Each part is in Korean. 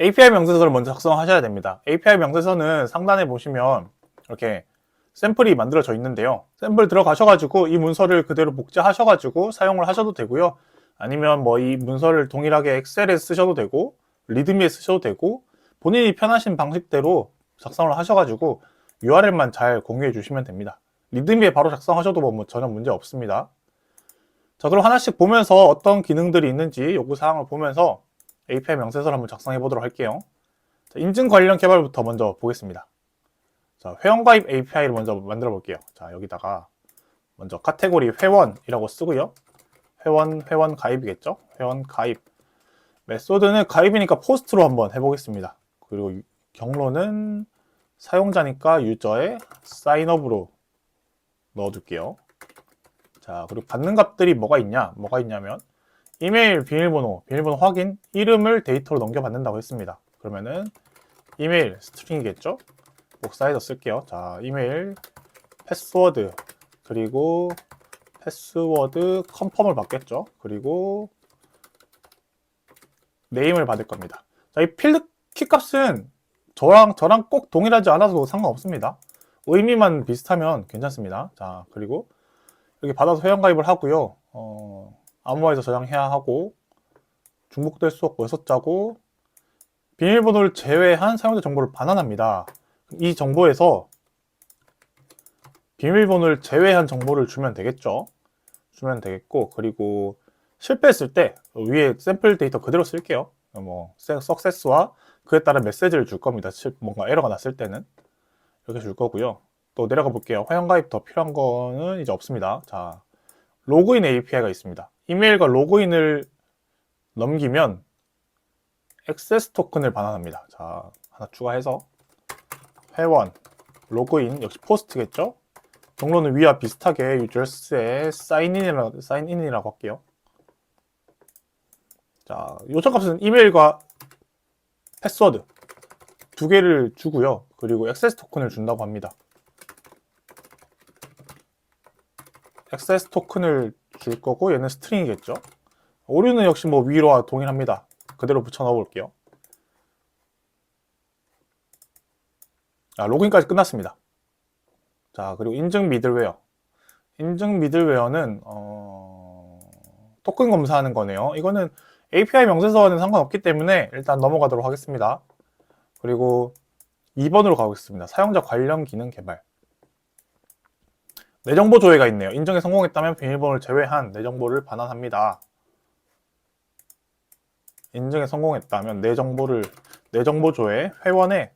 API 명세서를 먼저 작성하셔야 됩니다. API 명세서는 상단에 보시면 이렇게 샘플이 만들어져 있는데요. 샘플 들어가셔가지고 이 문서를 그대로 복제하셔가지고 사용을 하셔도 되고요. 아니면 뭐 이 문서를 동일하게 엑셀에 쓰셔도 되고 리드미에 쓰셔도 되고 본인이 편하신 방식대로 작성을 하셔가지고 URL만 잘 공유해 주시면 됩니다. 리드미에 바로 작성하셔도 뭐 전혀 문제 없습니다. 자, 그럼 하나씩 보면서 어떤 기능들이 있는지 요구사항을 보면서 API 명세서를 한번 작성해 보도록 할게요. 자, 인증 관련 개발부터 먼저 보겠습니다. 자, 회원가입 API를 먼저 만들어 볼게요. 자, 여기다가 먼저 카테고리 회원이라고 쓰고요. 회원, 회원 가입이겠죠? 회원 가입. 메소드는 가입이니까 포스트로 한번 해보겠습니다. 그리고 유- 경로는 사용자니까 유저의 사인업으로 넣어둘게요. 자, 그리고 받는 값들이 뭐가 있냐? 뭐가 있냐면 이메일 비밀번호, 비밀번호 확인, 이름을 데이터로 넘겨받는다고 했습니다. 그러면은 이메일 스트링이겠죠? 복사해서 쓸게요. 자, 이메일 패스워드 그리고 패스워드 컨펌을 받겠죠. 그리고 네임을 받을 겁니다. 자, 이 필드 키 값은 저랑 저랑 꼭 동일하지 않아도 상관없습니다. 의미만 비슷하면 괜찮습니다. 자, 그리고 이렇게 받아서 회원 가입을 하고요. 어, 암호화해서 저장해야 하고 중복될 수 없고 여섯 자고 비밀번호를 제외한 사용자 정보를 반환합니다. 이 정보에서 비밀번호를 제외한 정보를 주면 되겠죠. 주면 되겠고 그리고 실패했을 때 위에 샘플 데이터 그대로 쓸게요. 뭐 석세스와 그에 따른 메시지를 줄 겁니다. 실- 뭔가 에러가 났을 때는 이렇게 줄 거고요. 또 내려가 볼게요. 회원가입 더 필요한 거는 이제 없습니다. 자, 로그인 API가 있습니다. 이메일과 로그인을 넘기면 액세스 토큰을 반환합니다. 자, 하나 추가해서 회원, 로그인, 역시 포스트겠죠? 경로는 위와 비슷하게 유저스의 사인인이라, 사인인이라고 할게요. 자, 요청 값은 이메일과 패스워드 두 개를 주고요. 그리고 액세스 토큰을 준다고 합니다. 액세스 토큰을 줄 거고 얘는 스트링이겠죠. 오류는 역시 뭐 위로와 동일합니다. 그대로 붙여 넣어 볼게요. 아, 로그인까지 끝났습니다. 자, 그리고 인증 미들웨어. 인증 미들웨어는 어, 토큰 검사하는 거네요. 이거는 API 명세서와는 상관없기 때문에 일단 넘어가도록 하겠습니다. 그리고 2번으로 가보겠습니다. 사용자 관련 기능 개발. 내 정보 조회가 있네요. 인증에 성공했다면 비밀번호를 제외한 내 정보를 반환합니다. 인증에 성공했다면 내 정보를 내 정보 조회 회원의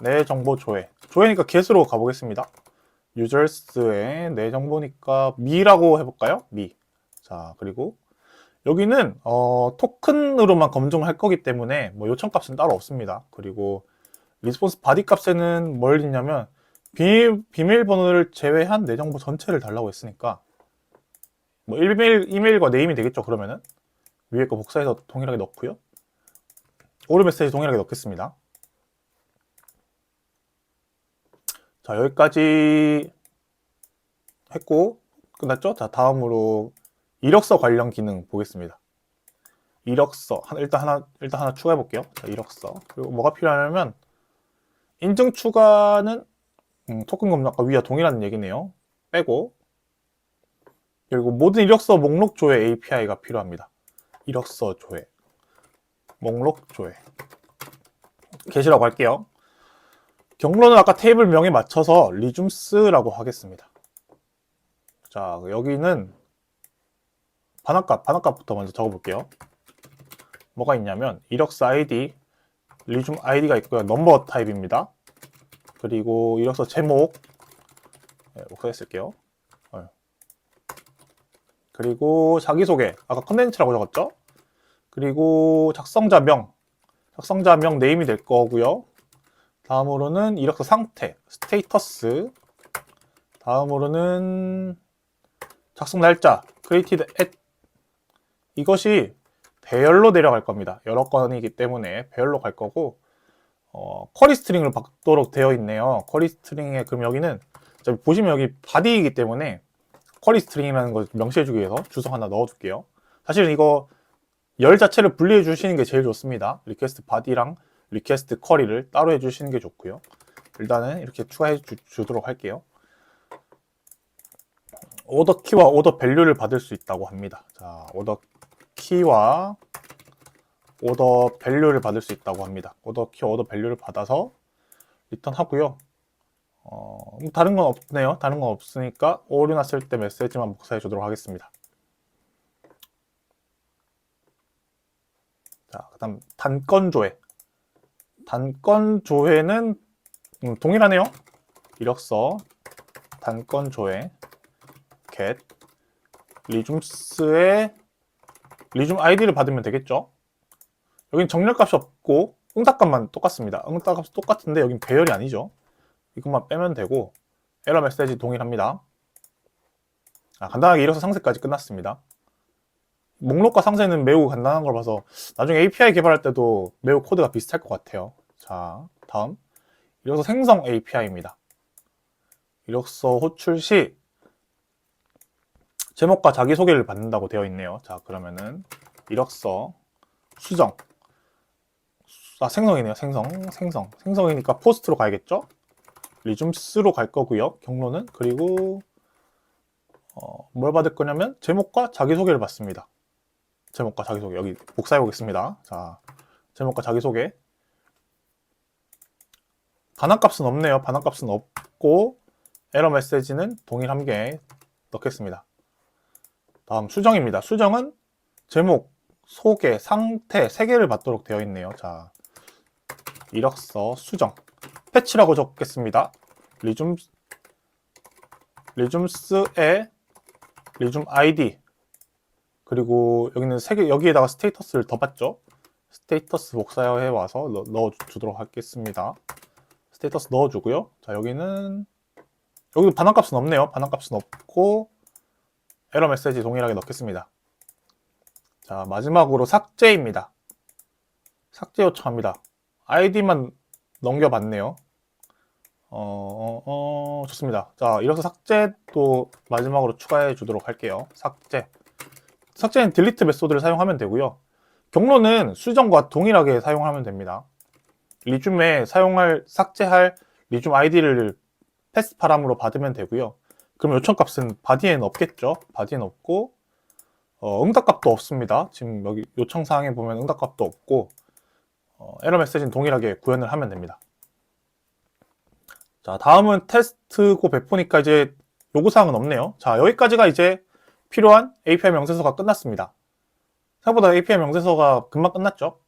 내 정보 조회 조회니까 get으로 가보겠습니다. 유저스의 내 정보니까 미라고 해볼까요? 미. 자 그리고 여기는 어, 토큰으로만 검증할 거기 때문에 뭐 요청 값은 따로 없습니다. 그리고 리스폰스 바디 값에는 뭘 있냐면 비밀, 비밀번호를 제외한 내 정보 전체를 달라고 했으니까 뭐 이메일, 이메일과 네임이 되겠죠 그러면은? 위에 거 복사해서 동일하게 넣고요. 오류 메시지 동일하게 넣겠습니다. 자 여기까지 했고 끝났죠? 자 다음으로 이력서 관련 기능 보겠습니다. 이력서. 한- 일단 하나 일단 하나 추가해 볼게요. 자, 이력서. 그리고 뭐가 필요하냐면 인증 추가는 음, 토큰 검락과 위와 동일한 얘기네요. 빼고 그리고 모든 이력서 목록 조회 API가 필요합니다. 이력서 조회 목록 조회 게시라고 할게요. 경로는 아까 테이블 명에 맞춰서 리줌스라고 하겠습니다. 자 여기는 반환값 반환값부터 먼저 적어볼게요. 뭐가 있냐면 이력서 ID 리줌 아이디가 있고요. 넘버 타입입니다. 그리고 이력서 제목 네, 목소리 쓸게요. 네. 그리고 자기소개 아까 컨텐츠라고 적었죠? 그리고 작성자명 작성자명 네임이 될 거고요. 다음으로는 이력서 상태 스테이터스 다음으로는 작성 날짜 created at 이것이 배열로 내려갈 겁니다. 여러 건이기 때문에 배열로 갈 거고 어, 쿼리 스트링을 받도록 되어 있네요. 쿼리 스트링에 그럼 여기는 자, 보시면 여기 바디이기 때문에 쿼리 스트링이라는 걸 명시해주기 위해서 주소 하나 넣어줄게요. 사실은 이거 열 자체를 분리해 주시는 게 제일 좋습니다. 리퀘스트 바디랑 리퀘스트 쿼리를 따로 해주시는 게 좋고요. 일단은 이렇게 추가해 주, 주도록 할게요. 오더 키와 오더 밸류를 받을 수 있다고 합니다. 자, 오더 키와 오더 밸류를 받을 수 있다고 합니다. 오더 키와 오더 밸류를 받아서 리턴 하고요. 어, 뭐 다른 건 없네요. 다른 건 없으니까 오류 났을 때 메시지만 복사해 주도록 하겠습니다. 자, 그다음 단건 조회. 단건 조회는 음, 동일하네요. 이력서 단건 조회 get 리줌스의 리줌 아이디를 받으면 되겠죠. 여긴 정렬값이 없고 응답값만 똑같습니다. 응답값 똑같은데 여긴 배열이 아니죠. 이것만 빼면 되고 에러 메시지 동일합니다. 아, 간단하게 이력서 상세까지 끝났습니다. 목록과 상세는 매우 간단한 걸 봐서 나중에 API 개발할 때도 매우 코드가 비슷할 것 같아요. 자, 다음 이력서 생성 API입니다. 이력서 호출 시 제목과 자기소개를 받는다고 되어 있네요. 자, 그러면은 이력서 수정 아, 생성이네요. 생성, 생성. 생성이니까 포스트로 가야겠죠? 리줌스로 갈 거고요. 경로는 그리고 어, 뭘 받을 거냐면 제목과 자기소개를 받습니다. 제목과 자기소개 여기 복사해 보겠습니다. 자, 제목과 자기소개 반환값은 없네요. 반환값은 없고 에러 메시지는 동일 한 개 넣겠습니다. 다음 수정입니다. 수정은 제목, 소개, 상태 세 개를 받도록 되어 있네요. 자, 이력서 수정 패치라고 적겠습니다. 리줌 리줌스의 리줌 아이디 그리고 여기는 세 개 여기에다가 스테이터스를 더 받죠. 스테이터스 복사해 와서 넣, 넣어 주도록 하겠습니다. 스테이터스 넣어 주고요. 자, 여기는 여기도 반환값은 없네요. 반환값은 없고 에러 메시지 동일하게 넣겠습니다. 자, 마지막으로 삭제입니다. 삭제 요청합니다. 아이디만 넘겨봤네요. 어, 어, 어, 좋습니다. 자, 이렇게 삭제도 마지막으로 추가해 주도록 할게요. 삭제. 삭제는 딜리트 메소드를 사용하면 되고요. 경로는 수정과 동일하게 사용하면 됩니다. 리줌에 사용할, 삭제할 리줌 아이디를 패스 파람으로 받으면 되고요. 그럼 요청 값은 바디에는 없겠죠. 바디에는 없고, 어, 응답 값도 없습니다. 지금 여기 요청 사항에 보면 응답 값도 없고, 어, 에러 메시지는 동일하게 구현을 하면 됩니다. 자, 다음은 테스트고 배포니까 이제 요구사항은 없네요. 자, 여기까지가 이제 필요한 API 명세서가 끝났습니다. 생각보다 API 명세서가 금방 끝났죠?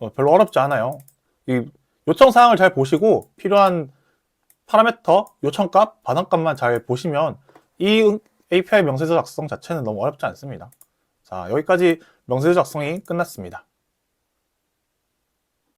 어, 별로 어렵지 않아요. 이 요청사항을 잘 보시고 필요한 파라메터, 요청값, 반환값만 잘 보시면 이 응- API 명세서 작성 자체는 너무 어렵지 않습니다. 자, 여기까지 명세서 작성이 끝났습니다.